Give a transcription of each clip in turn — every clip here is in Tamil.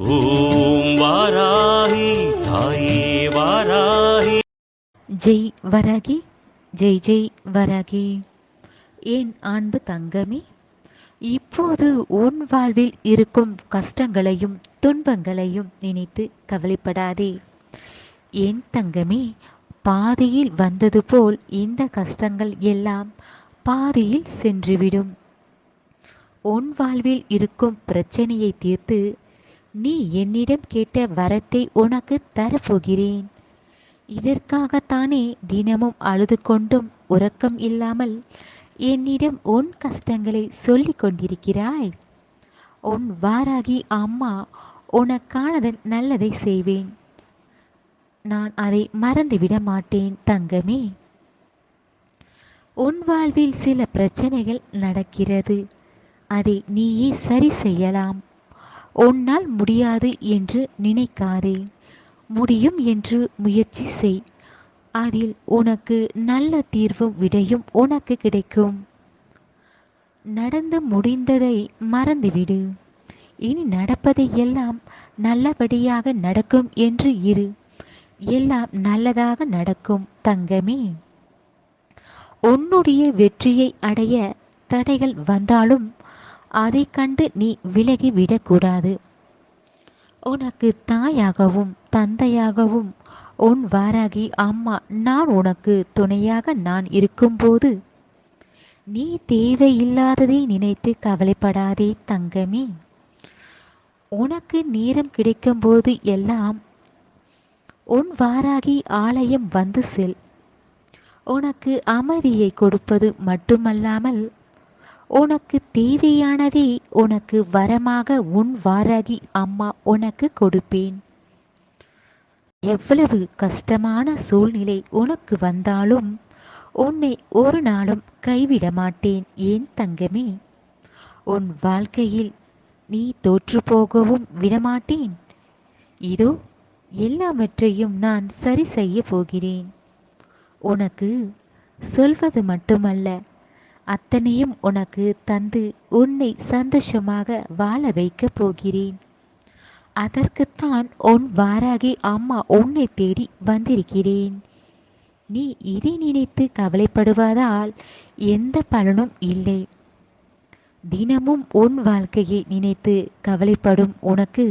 ஓம் வாராகி தாயே வாராகி. ஜெய் வராகி ஜெய் ஜெய் வராகி. ஏன் அன்பு தங்கமே? இப்போது உன் வாழ்வில் இருக்கும் கஷ்டங்களையும் துன்பங்களையும் நினைத்து கவலைப்படாதே. என் தங்கமே பாதியில் வந்தது போல் இந்த கஷ்டங்கள் எல்லாம் பாதியில் சென்றுவிடும். உன் வாழ்வில் இருக்கும் பிரச்சனையை தீர்த்து நீ என்னிடம் கேட்ட வரத்தை உனக்கு தரப்போகிறேன். இதற்காகத்தானே தினமும் அழுது கொண்டும் உறக்கம் இல்லாமல் என்னிடம் உன் கஷ்டங்களை சொல்லி கொண்டிருக்கிறாய். உன் வாராகி அம்மா உனக்கானதன் நல்லதை செய்வேன். நான் அதை மறந்துவிட மாட்டேன் தங்கமே. உன் வாழ்வில் சில பிரச்சனைகள் நடக்கிறது. அதை நீயே சரி செய்யலாம். உன்னால் முடியாது என்று நினைக்காதே. முடியும் என்று முயற்சி செய். அதில் உனக்கு நல்ல தீர்வும் விடையும் உனக்கு கிடைக்கும். நடந்து முடிந்ததை மறந்துவிடு. இனி நடப்பதை எல்லாம் நல்லபடியாக நடக்கும் என்று இரு. எல்லாம் நல்லதாக நடக்கும் தங்கமே. உன்னுடைய வெற்றியை அடைய தடைகள் வந்தாலும் அதை கண்டு நீ விலகி விடக்கூடாது. உனக்கு தாயாகவும் தந்தையாகவும் உன் வாராகி அம்மா நான் உனக்கு துணையாக நான் இருக்கும்போது நீ தேவையில்லாததை நினைத்து கவலைப்படாதே தங்கமே. உனக்கு நேரம் கிடைக்கும்போது எல்லாம் உன் வாராகி ஆலயம் வந்து செல். உனக்கு அமைதியை கொடுப்பது மட்டுமல்லாமல் உனக்கு தேவையானதை உனக்கு வரமாக உன் வாராகி அம்மா உனக்கு கொடுப்பேன். எவ்வளவு கஷ்டமான சூழ்நிலை உனக்கு வந்தாலும் உன்னை ஒரு நாளும் கைவிட மாட்டேன் ஏன் தங்கமே? உன் வாழ்க்கையில் நீ தோற்று போகவும் விடமாட்டேன். இதோ எல்லாவற்றையும் நான் சரி செய்ய போகிறேன். உனக்கு சொல்வது மட்டுமல்ல அத்தனையும் உனக்கு தந்து உன்னை சந்தோஷமாக வாழ வைக்கப் போகிறேன். அதற்குத்தான் உன் வாராகி அம்மா உன்னை தேடி வந்திருக்கிறேன். நீ இதை நினைத்து கவலைப்படுவதால் எந்த பலனும் இல்லை. தினமும் உன் வாழ்க்கையை நினைத்து கவலைப்படும் உனக்கு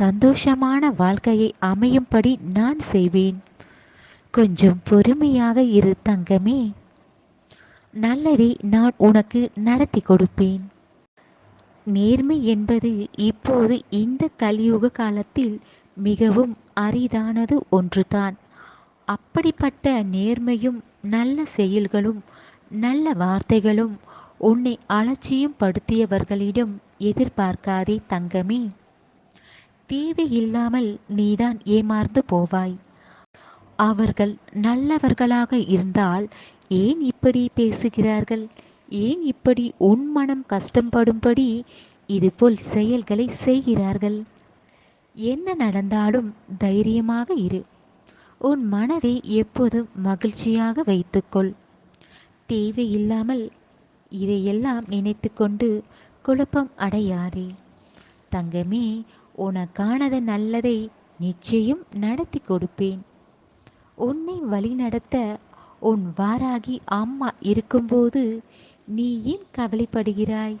சந்தோஷமான வாழ்க்கையை அமையும்படி நான் செய்வேன். கொஞ்சம் பொறுமையாக இரு தங்கமே. நல்லதை நான் உனக்கு நடத்தி கொடுப்பேன். நேர்மை என்பது இப்போது இந்த கலியுக காலத்தில் மிகவும் அரிதானது ஒன்றுதான். அப்படிப்பட்ட நேர்மையும் நல்ல செயல்களும் நல்ல வார்த்தைகளும் உன்னை அலட்சியம் படுத்தியவர்களிடம் எதிர்பார்க்காதே தங்கமே. தேவையில்லாமல் நீதான் ஏமாந்து போவாய். அவர்கள் நல்லவர்களாக இருந்தால் ஏன் இப்படி பேசுகிறார்கள்? ஏன் இப்படி உன் மனம் கஷ்டப்படும்படி இதுபோல் செயல்களை செய்கிறார்கள்? என்ன நடந்தாலும் தைரியமாக இரு. உன் மனதை எப்போதும் மகிழ்ச்சியாக வைத்துக்கொள். தேவையில்லாமல் இதையெல்லாம் நினைத்து கொண்டு குழப்பம் அடையாதே. தங்கமே உனக்கானத நல்லதை நிச்சயம் நடத்தி கொடுப்பேன். உன்னை வழிநடத்த உன் வாராகி அம்மா இருக்கும்போது நீ ஏன் கவலைப்படுகிறாய்?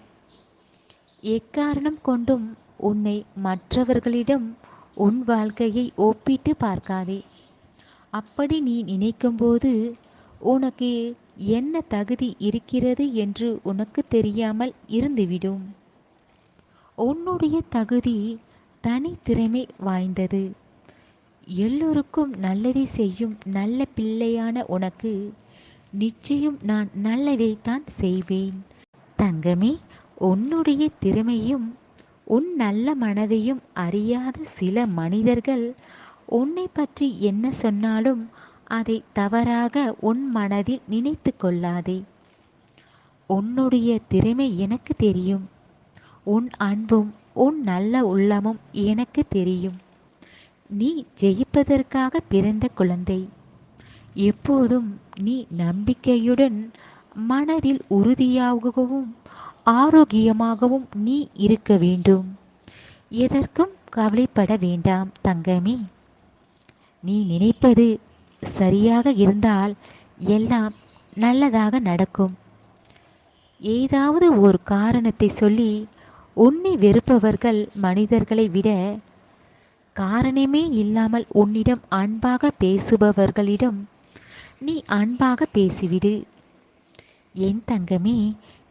எக்காரணம் கொண்டும் உன்னை மற்றவர்களிடம் உன் வாழ்க்கையை ஒப்பிட்டு பார்க்காதே. அப்படி நீ நினைக்கும்போது உனக்கு என்ன தகுதி இருக்கிறது என்று உனக்கு தெரியாமல் இருந்துவிடும். உன்னுடைய தகுதி தனித்திறமை வாய்ந்தது. எல்லோருக்கும் நல்லதை செய்யும் நல்ல பிள்ளையான உனக்கு நிச்சயம் நான் நல்லதைத்தான் செய்வேன். தங்கமே உன்னுடைய திறமையும் உன் நல்ல மனதையும் அறியாத சில மனிதர்கள் உன்னை பற்றி என்ன சொன்னாலும் அதை தவறாக உன் மனதில் நினைத்து கொள்ளாதே. உன்னுடைய திறமை எனக்கு தெரியும். உன் அன்பும் உன் நல்ல உள்ளமும் எனக்கு தெரியும். நீ ஜெயிப்பதற்காக பிறந்த குழந்தை. எப்போதும் நீ நம்பிக்கையுடன் மனதில் உறுதியாகவும் ஆரோக்கியமாகவும் நீ இருக்க வேண்டும். எதற்கும் கவலைப்பட வேண்டாம் தங்கமே. நீ நினைப்பது சரியாக இருந்தால் எல்லாம் நல்லதாக நடக்கும். ஏதாவது ஒரு காரணத்தை சொல்லி உன்னை வெறுப்பவர்கள் மனிதர்களை விட காரணமே இல்லாமல் உன்னிடம் அன்பாக பேசுபவர்களிடம் நீ அன்பாக பேசிவிடு. என் தங்கமே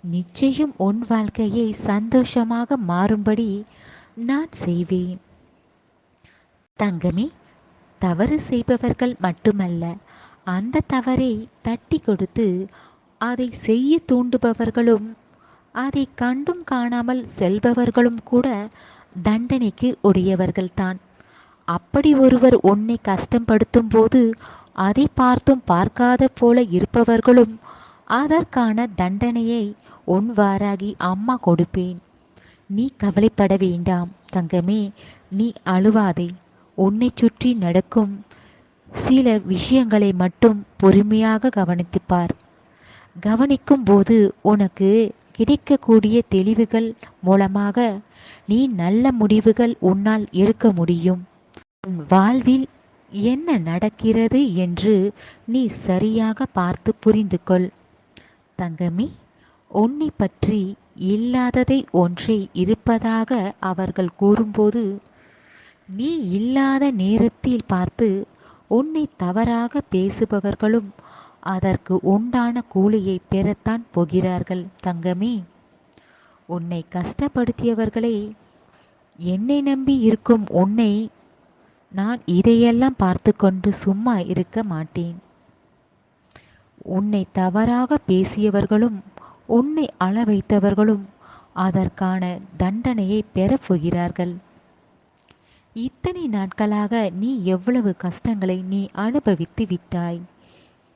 நிச்சயம் உன் வாழ்க்கையை சந்தோஷமாக மாறும்படி நான் செய்வேன். தங்கமே தவறு செய்பவர்கள் மட்டுமல்ல அந்த தவறை தட்டி கொடுத்து அதை செய்ய தூண்டுபவர்களும் அதை கண்டும் காணாமல் செல்பவர்களும் கூட தண்டனைக்கு உடையவர்கள்தான் அப்படி ஒருவர் உன்னை கஷ்டப்படுத்தும் போது அதை பார்த்தும் பார்க்காத போல இருப்பவர்களும் அதற்கான தண்டனையை உன் வாராகி அம்மா கொடுப்பேன். நீ கவலைப்பட வேண்டாம் தங்கமே நீ அழுவாதே. உன்னை சுற்றி நடக்கும் சில விஷயங்களை மட்டும் பொறுமையாக கவனித்துப்பார். கவனிக்கும் போது உனக்கு கிடைக்கக்கூடிய தெளிவுகள் மூலமாக நீ நல்ல முடிவுகள் உன்னால் எடுக்க முடியும். உன் வாழ்வில் என்ன நடக்கிறது என்று நீ சரியாக பார்த்து புரிந்து கொள். தங்கமி உன்னை பற்றி இல்லாததை ஒன்றை இருப்பதாக அவர்கள் கூறும்போது நீ இல்லாத நேரத்தில் பார்த்து உன்னை தவறாக பேசுபவர்களும் அதற்கு உண்டான கூலியை பெறத்தான் போகிறார்கள். தங்கமே உன்னை கஷ்டப்படுத்தியவர்களை என்னை நம்பி இருக்கும் உன்னை நான் இதையெல்லாம் பார்த்து கொண்டு சும்மா இருக்க மாட்டேன். உன்னை தவறாக பேசியவர்களும் உன்னை அள வைத்தவர்களும் அதற்கான தண்டனையை பெறப் போகிறார்கள். இத்தனை நாட்களாக நீ எவ்வளவு கஷ்டங்களை நீ அனுபவித்து விட்டாய்.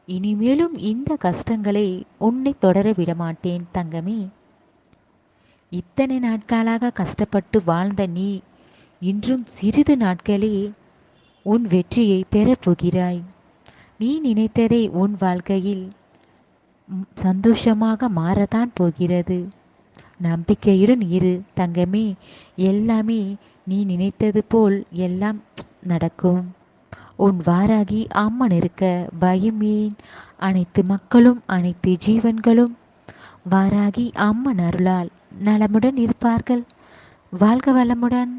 இனிமேலும் இந்த கஷ்டங்களை உன்னை தொடர விடமாட்டேன் தங்கமே. இத்தனை நாட்களாக கஷ்டப்பட்டு வாழ்ந்த நீ இன்றும் சிறிது நாட்களே உன் வெற்றியை பெறப்போகிறாய். நீ நினைத்ததை உன் வாழ்க்கையில் சந்தோஷமாக மாறத்தான் போகிறது. நம்பிக்கையுடன் இரு தங்கமே. எல்லாமே நீ நினைத்தது போல் எல்லாம் நடக்கும். உன் வாராகி அம்மன் இருக்க பயமேன் அனைத்து மக்களும் அனைத்து ஜீவன்களும் வாராகி அம்மன் அருளால் நலமுடன் இருப்பார்கள். வாழ்க வளமுடன்.